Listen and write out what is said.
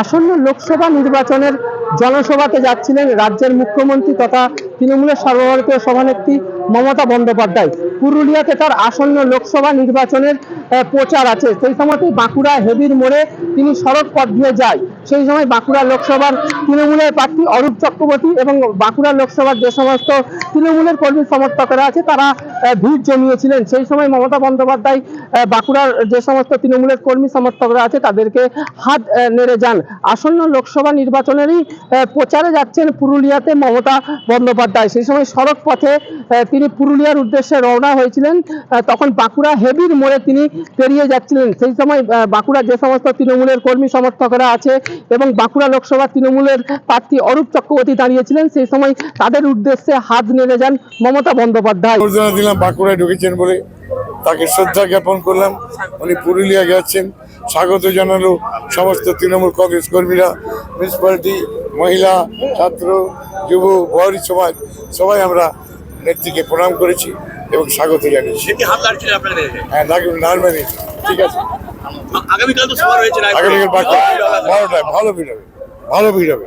আসন্ন লোকসভা নির্বাচনের জনসভাতে যাচ্ছিলেন রাজ্যের মুখ্যমন্ত্রী তথা তৃণমূলের সর্বভারতীয় সভানেত্রী মমতা বন্দ্যোপাধ্যায়। পুরুলিয়াতে তার আসন্ন লোকসভা নির্বাচনের প্রচার আছে। সেই সময়তেই বাঁকুড়া হেবির মোড়ে তিনি সড়ক পথ দিয়ে যায়। সেই সময় বাঁকুড়া লোকসভার তৃণমূলের প্রার্থী অরূপ চক্রবর্তী এবং বাঁকুড়া লোকসভার যে সমস্ত তৃণমূলের কর্মী সমর্থকরা আছে, তারা ভিড় জমিয়েছিলেন। সেই সময় মমতা বন্দ্যোপাধ্যায় বাঁকুড়ার যে সমস্ত তৃণমূলের কর্মী সমর্থকরা আছে, তাদেরকে হাত নেড়ে যান। আসন্ন লোকসভা নির্বাচনেরই প্রচারে যাচ্ছেন পুরুলিয়াতে মমতা বন্দ্যোপাধ্যায়। সেই সময় সড়ক পথে তিনি পুরুলিয়ার উদ্দেশ্যে রওনা হয়েছিলেন। তখন বাঁকুড়া হেবির মোড়ে তিনি পেরিয়ে যাচ্ছিলেন। সেই সময় বাঁকুড়া যে সমস্ত তৃণমূলের কর্মী সমর্থকরা আছে এবং বাঁকুড়া লোকসভা তৃণমূলের প্রার্থী অরূপ চক্রবর্তী দাঁড়িয়েছিলেন, সেই সময় তাদের উদ্দেশ্যে হাত নেড়ে যান মমতা বন্দ্যোপাধ্যায়। দিলাম বাঁকুড়ায় ঢুকেছেন বলে তাকে শ্রদ্ধা জ্ঞাপন করলাম। উনি পুরুলিয়া গেছেন। স্বাগত জানালো সমস্ত তৃণমূল কংগ্রেস কর্মীরা মিউনিসিপ্যালিটি মহিলা ছাত্র যুব বহরী সমাজ সবাই আমরা নেত্রীকে প্রণাম করেছি এবং স্বাগত জানিয়েছি। হ্যাঁ নার্মানি ঠিক আছে। আগামীকাল তো সভা রয়েছে আগামীকাল বারোটায় ভালো ভিড় হবে ভালো ভিড় হবে।